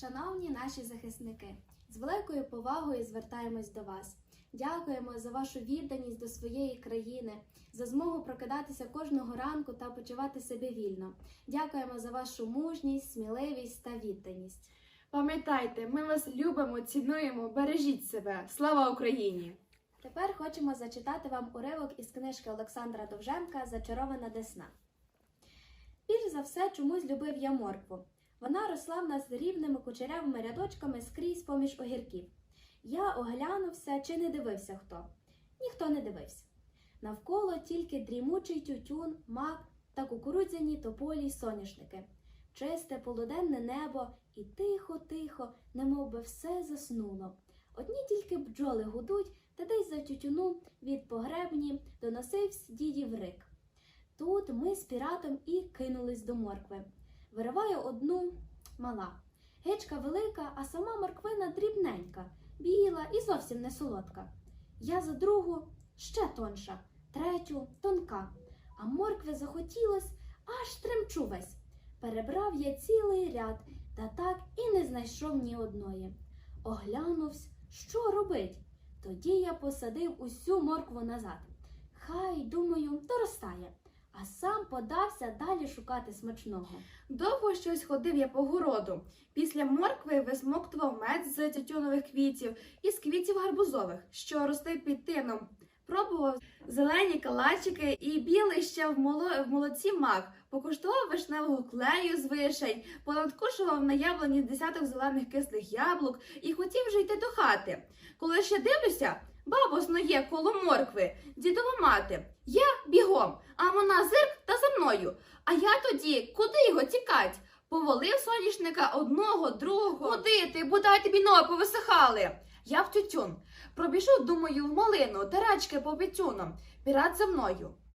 Шановні наші захисники, з великою повагою звертаємось до вас. Дякуємо за вашу відданість до своєї країни, за змогу прокидатися кожного ранку та почувати себе вільно. Дякуємо за вашу мужність, сміливість та відданість. Пам'ятайте, ми вас любимо, цінуємо, бережіть себе. Слава Україні! Тепер хочемо зачитати вам уривок із книжки Олександра Довженка Зачарована десна. Більш за все чомусь любив я моркву. Вона росла в нас рівними кучерявими рядочками скрізь поміж огірків. Я оглянувся чи не дивився хто. Ніхто не дивився. Навколо тільки дрімучий тютюн, мак та кукурудзяні тополі й соняшники. Чисте полуденне небо і тихо-тихо, немов би все заснуло. Одні тільки бджоли гудуть, та десь за тютюну від погребні доносився дідів рик. Тут ми з піратом і кинулись до моркви. Вириваю одну мала. Гечка велика, а сама морквина дрібненька, біла і зовсім не солодка. Я за другу ще тонша, третю тонка. А моркви захотілось, аж тремчу весь. Перебрав я цілий ряд, та так і не знайшов ні одної. Оглянувсь, що робить? Тоді я посадив усю моркву назад. Хай, думаю, сам подався далі шукати смачного. Довго щось ходив я по городу. Після моркви висмоктував мед з тютюнових квітів і з квітів гарбузових, що росли під тином. Пробував зелені калачики і білий ще в, моло... в молоці мак. Покуштував вишневого клею з вишень, понадкушував на яблуні десяток зелених кислих яблук і хотів вже йти до хати. Коли ще дивлюся, баба снує коло моркви, дідова мати. Я бігом, а вона зирк та за мною. А я тоді куди його тікать? Повалив соняшника одного, другого. Куди ти? Бодай тобі ноги повисихали. Я в тютюн. Пробіжу, думаю, в малину, тарачки рачки по пітюнам. Пірат за мною.